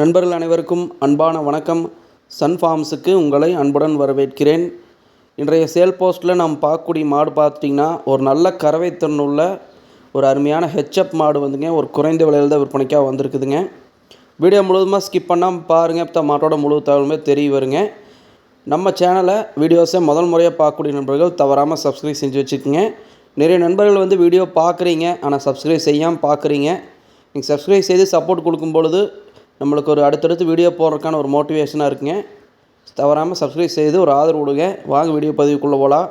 நண்பர்கள் அனைவருக்கும் அன்பான வணக்கம். சன் ஃபார்ம்ஸுக்கு உங்களை அன்புடன் வரவேற்கிறேன். இன்றைய சேல் போஸ்ட்டில் நாம் பார்க்கக்கூடிய மாடு பார்த்துட்டிங்கன்னா ஒரு நல்ல கறவை திறனுள்ள ஒரு அருமையான ஹெச்அப் மாடு வந்துங்க. ஒரு குறைந்த விலையில் தான் விற்பனைக்காக வந்திருக்குதுங்க. வீடியோ முழுவதுமாக ஸ்கிப் பண்ணாமல் பாருங்கள் இப்போ மாட்டோட முழு தகவலுமே தெரிய வருங்க. நம்ம சேனலை வீடியோஸை முதல் முறையாக பார்க்கக்கூடிய நண்பர்கள் தவறாமல் சப்ஸ்கிரைப் செஞ்சு வச்சுக்கோங்க. நிறைய நண்பர்கள் வந்து வீடியோ பார்க்குறீங்க ஆனால் சப்ஸ்கிரைப் செய்யாமல் பார்க்குறீங்க. நீங்கள் சப்ஸ்கிரைப் செய்து சப்போர்ட் கொடுக்கும் பொழுது நம்மளுக்கு ஒரு அடுத்தடுத்து வீடியோ போடுறதுக்கான ஒரு மோட்டிவேஷனாக இருக்குங்க. தவறாமல் சப்ஸ்கிரைப் செய்து ஒரு ஆதரவு கொடுங்க. வாங்க வீடியோ பதிவுக்குள்ளே போகலாம்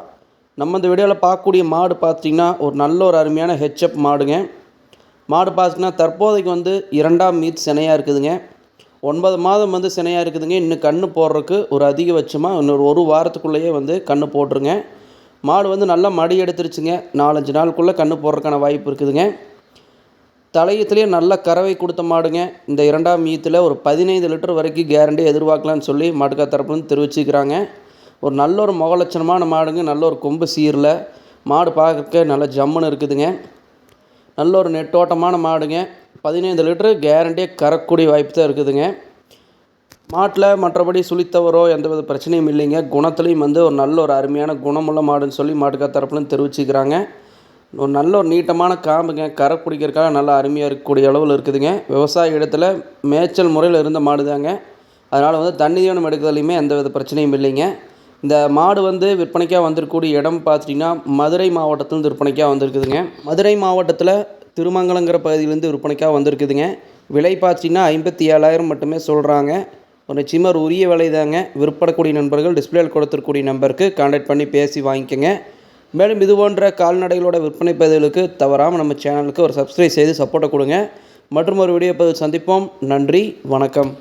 நம்ம இந்த வீடியோவில் பார்க்கக்கூடிய மாடு பார்த்திங்கன்னா ஒரு நல்ல ஒரு அருமையான ஹெச்எப் மாடுங்க. மாடு பார்த்திங்கன்னா தற்போதைக்கு வந்து இரண்டாம் மீட் சினையாக இருக்குதுங்க. ஒன்பது மாதம் வந்து சினையாக இருக்குதுங்க. இன்னும் கன்று போடுறதுக்கு ஒரு அதிகபட்சமாக இன்னொரு ஒரு வாரத்துக்குள்ளேயே வந்து கன்று போட்டுருங்க. மாடு வந்து நல்லா மடி எடுத்துருச்சுங்க. நாலஞ்சு நாளுக்குள்ளே கன்று போடுறதுக்கான வாய்ப்பு இருக்குதுங்க. தலையத்துலேயே நல்ல கறவை கொடுத்த மாடுங்க. இந்த இரண்டாம் மீத்தில் ஒரு பதினைந்து லிட்டர் வரைக்கும் கேரண்டி எதிர்பார்க்கலான்னு சொல்லி மாட்டுக்கா தரப்புலேருந்து தெரிவிச்சுக்கிறாங்க. ஒரு நல்ல ஒரு முகலட்சணமான மாடுங்க. நல்ல ஒரு கொம்பு சீரில். மாடு பார்க்க நல்ல ஜம்முன்னு இருக்குதுங்க. நல்ல ஒரு நெட்டோட்டமான மாடுங்க. பதினைந்து லிட்டரு கேரண்டியாக கறக்கூடிய வாய்ப்பு தான் இருக்குதுங்க. மாட்டில் மற்றபடி சுழித்தவரோ எந்த வித பிரச்சனையும் இல்லைங்க. குணத்துலேயும் வந்து ஒரு நல்ல ஒரு அருமையான குணமுள்ள மாடுன்னு சொல்லி மாட்டுக்கா தரப்புலேருந்து தெரிவிச்சுக்கிறாங்க. ஒரு நல்ல ஒரு நீட்டமான காம்புங்க. கரை பிடிக்கிறதுக்காக நல்லா அருமையாக இருக்கக்கூடிய அளவில் இருக்குதுங்க. விவசாய இடத்துல மேய்ச்சல் முறையில் இருந்த மாடு தாங்க அதனால் வந்து தண்ணி தீவனம் எடுக்கிறதுலையுமே எந்த வித பிரச்சனையும் இல்லைங்க. இந்த மாடு வந்து விற்பனைக்காக வந்திருக்கக்கூடிய இடம் பார்த்துட்டிங்கன்னா மதுரை மாவட்டத்துலேருந்து விற்பனைக்காக வந்திருக்குதுங்க. மதுரை மாவட்டத்தில் திருமங்கலங்கிற பகுதியிலேருந்து விற்பனைக்காக வந்திருக்குதுங்க. விலை பார்த்தீங்கன்னா ஐம்பத்தி ஏழாயிரம் மட்டுமே சொல்கிறாங்க ஒரு நிச்சயமாக உரிய விலை தாங்க விற்படக்கூடிய நண்பர்கள் டிஸ்பிளேயில் கொடுத்துருக்கூடிய நம்பருக்கு கான்டாக்ட் பண்ணி பேசி வாங்கிக்கோங்க. மேலும் இது போன்ற கால்நடைகளோட விற்பனை பதிவுகளுக்கு தவறாமல் நம்ம சேனலுக்கு ஒரு சப்ஸ்கிரைப் செய்து சப்போர்ட்டை கொடுங்க. மற்றும் ஒரு வீடியோ பதிவு சந்திப்போம். நன்றி. வணக்கம்.